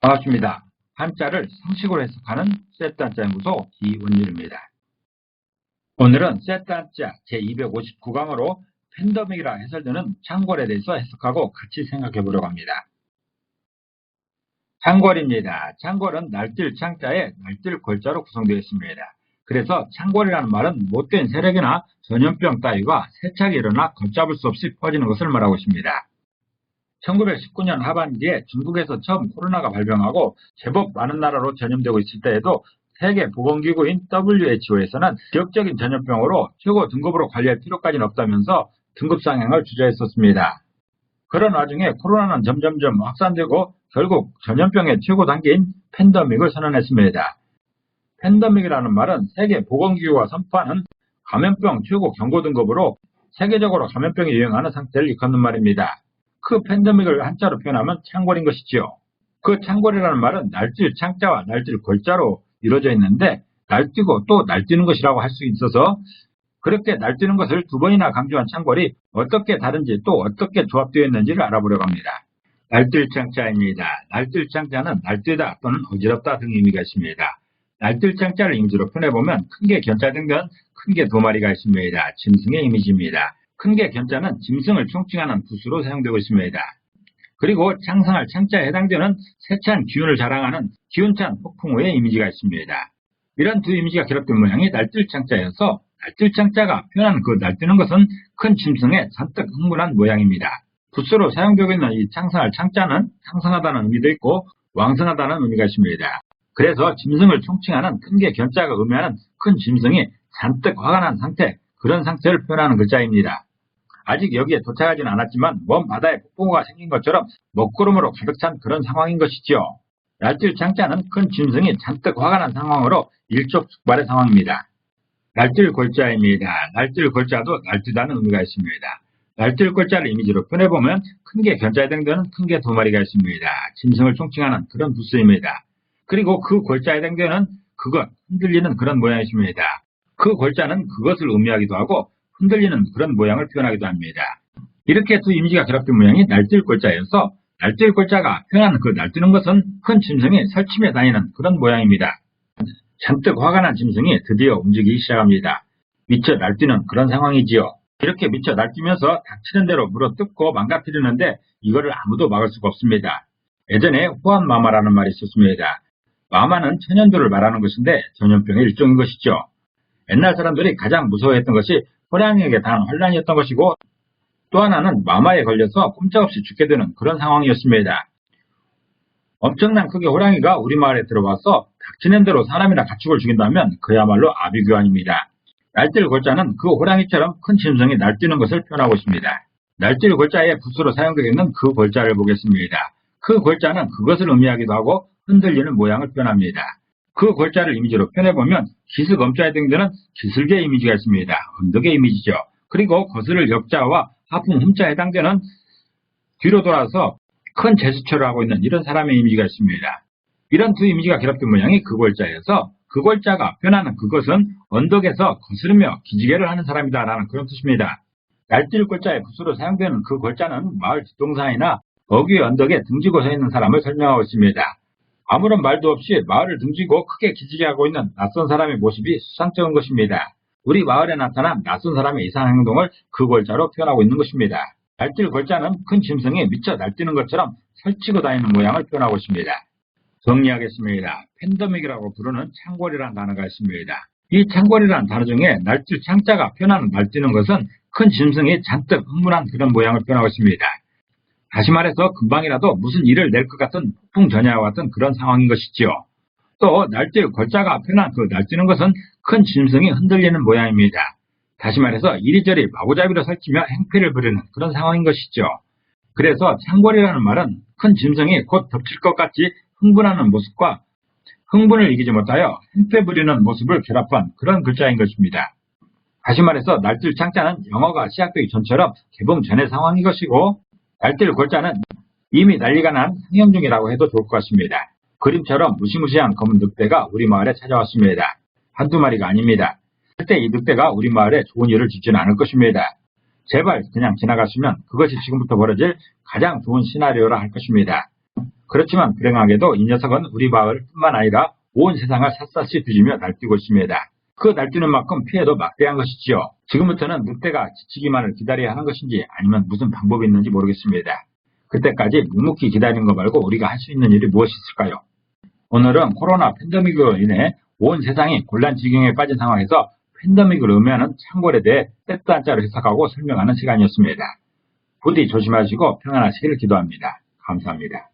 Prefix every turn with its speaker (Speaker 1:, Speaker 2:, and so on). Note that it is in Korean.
Speaker 1: 반갑습니다. 한자를 상식으로 해석하는 셋단자 연구소 이원일입니다. 오늘은 셋단자 제259강으로 팬더믹이라 해설되는 창궐에 대해서 해석하고 같이 생각해 보려고 합니다. 창궐입니다. 창궐은 날뛸 창자에 날뛸 골자로 구성되어 있습니다. 그래서 창궐이라는 말은 못된 세력이나 전염병 따위가 세차게 일어나 걷잡을 수 없이 퍼지는 것을 말하고 있습니다. 1919년 하반기에 중국에서 처음 코로나가 발병하고 제법 많은 나라로 전염되고 있을 때에도 세계보건기구인 WHO에서는 지역적인 전염병으로 최고 등급으로 관리할 필요까지는 없다면서 등급 상향을 주저했었습니다. 그런 와중에 코로나는 점점점 확산되고 결국 전염병의 최고 단계인 팬더믹을 선언했습니다. 팬더믹이라는 말은 세계보건기구가 선포하는 감염병 최고 경고 등급으로 세계적으로 감염병이 유행하는 상태를 일컫는 말입니다. 그 팬데믹을 한자로 표현하면 창궐인 것이지요. 그 창궐이라는 말은 날뛸 창자와 날뛸 골자로 이루어져 있는데 날뛰고 또 날뛰는 것이라고 할 수 있어서 그렇게 날뛰는 것을 두 번이나 강조한 창궐이 어떻게 다른지 또 어떻게 조합되어 있는지를 알아보려고 합니다. 날뛸 창자입니다. 날뛸 창자는 날뛰다 또는 어지럽다 등 의미가 있습니다. 날뛸 창자를 이미지로 표현해보면 큰 게 견자된 건큰게 두 마리가 있습니다. 짐승의 이미지입니다. 큰게 견자는 짐승을 총칭하는 붓으로 사용되고 있습니다. 그리고 창상할 창자에 해당되는 세찬 기운을 자랑하는 기운찬 폭풍우의 이미지가 있습니다. 이런 두 이미지가 결합된 모양이 날뛸 창자여서 날뛸 창자가 표현하는 그 날뛰는 것은 큰 짐승의 잔뜩 흥분한 모양입니다. 붓으로 사용되고 있는 이 창상할 창자는 창성하다는 의미도 있고 왕성하다는 의미가 있습니다. 그래서 짐승을 총칭하는 큰게 견자가 의미하는 큰 짐승이 잔뜩 화가 난 상태, 그런 상태를 표현하는 글자입니다. 아직 여기에 도착하지는 않았지만 먼 바다에 폭풍우가 생긴 것처럼 먹구름으로 가득 찬 그런 상황인 것이지요. 날뛸 창자는 큰 짐승이 잔뜩 화가 난 상황으로 일촉즉발의 상황입니다. 날뛸 골자입니다. 날뛸 골자도 날뛰다는 의미가 있습니다. 날뛸 골자를 이미지로 표현해보면 큰 게 견자에 해당되는 큰 게 두 마리가 있습니다. 짐승을 총칭하는 그런 부스입니다. 그리고 그 골자에 해당되는 그것, 흔들리는 그런 모양이십니다. 그 골자는 그것을 의미하기도 하고 흔들리는 그런 모양을 표현하기도 합니다. 이렇게 두 이미지가 결합된 모양이 날뛸 골자여서 날뛸 골자가 표현하는 그 날뛰는 것은 큰 짐승이 설침에 다니는 그런 모양입니다. 잔뜩 화가 난 짐승이 드디어 움직이기 시작합니다. 미쳐 날뛰는 그런 상황이지요. 이렇게 미쳐 날뛰면서 닥치는 대로 물어뜯고 망가뜨리는데 이거를 아무도 막을 수가 없습니다. 예전에 호환마마라는 말이 있었습니다. 마마는 천연두를 말하는 것인데 전염병의 일종인 것이죠. 옛날 사람들이 가장 무서워했던 것이 호랑이에게 당한 환란이었던 것이고 또 하나는 마마에 걸려서 꼼짝없이 죽게 되는 그런 상황이었습니다. 엄청난 크게 호랑이가 우리 마을에 들어와서 닥치는 대로 사람이나 가축을 죽인다면 그야말로 아비규환입니다. 날뛸 골자는 그 호랑이처럼 큰 짐승이 날뛰는 것을 표현하고 있습니다. 날뛸 골자의 붓으로 사용되고 있는 그 골자를 보겠습니다. 그 골자는 그것을 의미하기도 하고 흔들리는 모양을 표현합니다. 그 골자를 이미지로 표현해보면 엄자에 해당되는 기슬개 이미지가 있습니다. 언덕의 이미지죠. 그리고 거스를 역자와 하품 흠자에 해당되는 뒤로 돌아서 큰 제스처를 하고 있는 이런 사람의 이미지가 있습니다. 이런 두 이미지가 결합된 모양이 그 골자여서 그 골자가 표현하는 그것은 언덕에서 거스르며 기지개를 하는 사람이다 라는 그런 뜻입니다. 날뛸 골자의 붓으로 사용되는 그 골자는 마을 뒷동산이나 어귀의 언덕에 등지고 서 있는 사람을 설명하고 있습니다. 아무런 말도 없이 마을을 등지고 크게 기지개 하고 있는 낯선 사람의 모습이 수상쩍은 것입니다. 우리 마을에 나타난 낯선 사람의 이상한 행동을 그 골자로 표현하고 있는 것입니다. 날뛸 골자는 큰 짐승이 미쳐 날뛰는 것처럼 설치고 다니는 모양을 표현하고 있습니다. 정리하겠습니다. 팬더믹이라고 부르는 창궐이라는 단어가 있습니다. 이 창궐이라는 단어 중에 날뛸 창자가 표현하는 날뛰는 것은 큰 짐승이 잔뜩 흥분한 그런 모양을 표현하고 있습니다. 다시 말해서 금방이라도 무슨 일을 낼 것 같은 폭풍 전야와 같은 그런 상황인 것이지요. 또 날뛸 골자가 표현한 그 날뛰는 것은 큰 짐승이 흔들리는 모양입니다. 다시 말해서 이리저리 마구잡이로 설치며 행패를 부리는 그런 상황인 것이죠. 그래서 창궐이라는 말은 큰 짐승이 곧 덮칠 것 같이 흥분하는 모습과 흥분을 이기지 못하여 행패 부리는 모습을 결합한 그런 글자인 것입니다. 다시 말해서 날뛸 창자는 영어가 시작되기 전처럼 개봉 전의 상황인 것이고 날뛸 골자는 이미 난리가 난 상영 중이라고 해도 좋을 것 같습니다. 그림처럼 무시무시한 검은 늑대가 우리 마을에 찾아왔습니다. 한두 마리가 아닙니다. 절대 이 늑대가 우리 마을에 좋은 일을 짓지는 않을 것입니다. 제발 그냥 지나갔으면 그것이 지금부터 벌어질 가장 좋은 시나리오라 할 것입니다. 그렇지만 불행하게도 이 녀석은 우리 마을뿐만 아니라 온 세상을 샅샅이 뒤지며 날뛰고 있습니다. 그 날뛰는 만큼 피해도 막대한 것이지요. 지금부터는 늑대가 지치기만을 기다려야 하는 것인지 아니면 무슨 방법이 있는지 모르겠습니다. 그때까지 묵묵히 기다리는 거 말고 우리가 할 수 있는 일이 무엇이 있을까요? 오늘은 코로나 팬데믹으로 인해 온 세상이 곤란 지경에 빠진 상황에서 팬데믹을 의미하는 창궐에 대해 한자로 해석하고 설명하는 시간이었습니다. 부디 조심하시고 평안하시기를 기도합니다. 감사합니다.